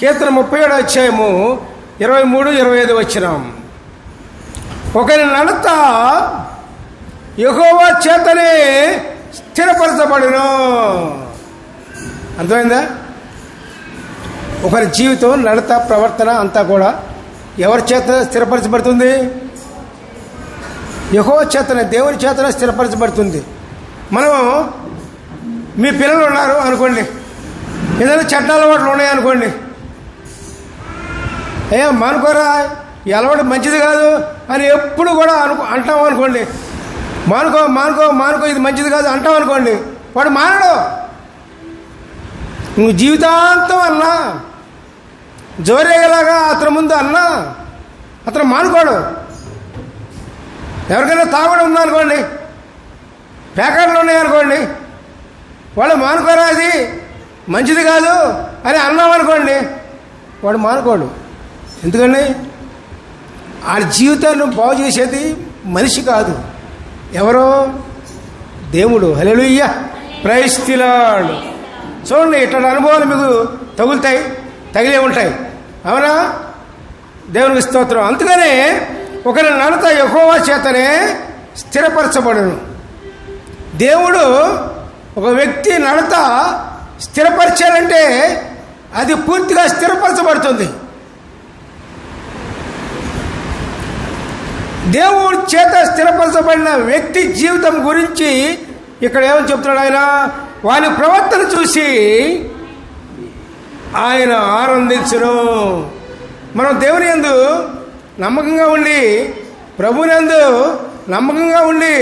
కీర్తన ముప్పై ఏడు అధ్యాయము ఇరవై మూడు ఇరవై ఐదు వచ్చినాం ఒకరి నడత ఎగోవా చేతనే స్థిరపరచబడును. అర్థమైందా? ఒకరి జీవితం నడత ప్రవర్తన అంతా కూడా ఎవరి చేత స్థిరపరచబడుతుంది? యహో చేతన దేవుని చేతన స్థిరపరచబడుతుంది. మనం మీ పిల్లలు ఉన్నారు అనుకోండి. ఏదైనా చెడ్డ అలవాట్లు ఉన్నాయనుకోండి. ఏ మానుకోరా ఈ అలవాటు మంచిది కాదు అని ఎప్పుడు కూడా అనుకో అంటాం అనుకోండి. మానుకో మానుకో మానుకో ఇది మంచిది కాదు అంటాం అనుకోండి. వాడు మానడు. నువ్వు జీవితాంతం అన్నా జోరేగలాగా అతని ముందు అన్నా అతను మానుకోడు. ఎవరికైనా తాగడం ఉందనుకోండి ప్యాకెట్లు ఉన్నాయనుకోండి వాళ్ళు మానుకోరా అది మంచిది కాదు అని అన్నాం అనుకోండి. వాడు మానుకోడు. ఎందుకండి ఆ జీవితాన్ని బాగు చేసేది మనిషి కాదు. ఎవరో? దేవుడు. హలెలుయ్య ప్రైస్తిలాడు చూడండి ఇట్లాంటి అనుభవాలు మీకు తగులుతాయి తగిలే ఉంటాయి. అవునా? దేవునికి స్తోత్రం. అందుకనే ఒకరి నడత ఎక్కువ చేతనే స్థిరపరచబడను. దేవుడు ఒక వ్యక్తి నడత స్థిరపరిచారంటే అది పూర్తిగా స్థిరపరచబడుతుంది. దేవుడి చేత స్థిరపరచబడిన వ్యక్తి జీవితం గురించి ఇక్కడ ఏమని చెప్తున్నాడు ఆయన? వాని ప్రవర్తన చూసి ఆయన ఆనందించను. మనం దేవుని ఎందు నమ్మకంగా ఉండి ప్రభునందు నమ్మకంగా ఉండి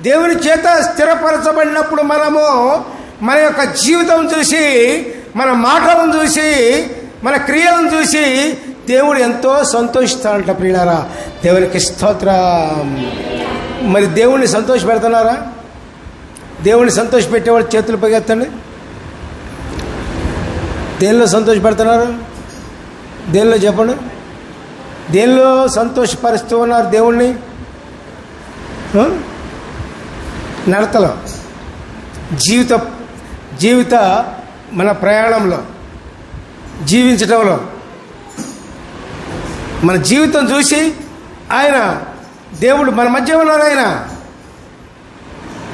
దేవుని చేత స్థిరపరచబడినప్పుడు మనము మన యొక్క జీవితం చూసి మన మాటలను చూసి మన క్రియలను చూసి దేవుడు ఎంతో సంతోషిస్తాడంట ప్రియులారా. దేవునికి స్తోత్ర. మరి దేవుణ్ణి సంతోష పెడుతున్నారా దేవుణ్ణి సంతోష పెట్టేవాడు చేతులు పగెత్తండి దేనిలో సంతోష పెడుతున్నారు దేనిలో చెప్పండి. దేనిలో సంతోషపరుస్తూ ఉన్నారు దేవుణ్ణి? నడతలో. జీవిత జీవిత మన ప్రయాణంలో జీవించడంలో మన జీవితం చూసి ఆయన దేవుడు మన మధ్య ఉన్నారు ఆయన.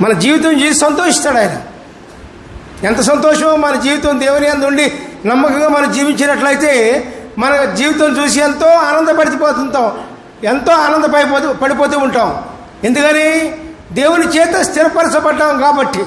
మన జీవితం చూసి సంతోషిస్తాడు ఆయన. ఎంత సంతోషమో మన జీవితం దేవుని అందు ఉండి నమ్మకంగా మనం జీవించినట్లయితే మన జీవితం చూసి ఎంతో ఆనందపడిపోతుంటాం. ఎంతో ఆనందపడిపోతూ పడిపోతూ ఉంటాం. ఎందుకని? దేవుని చేత స్థిరపరచబడ్డాం కాబట్టి.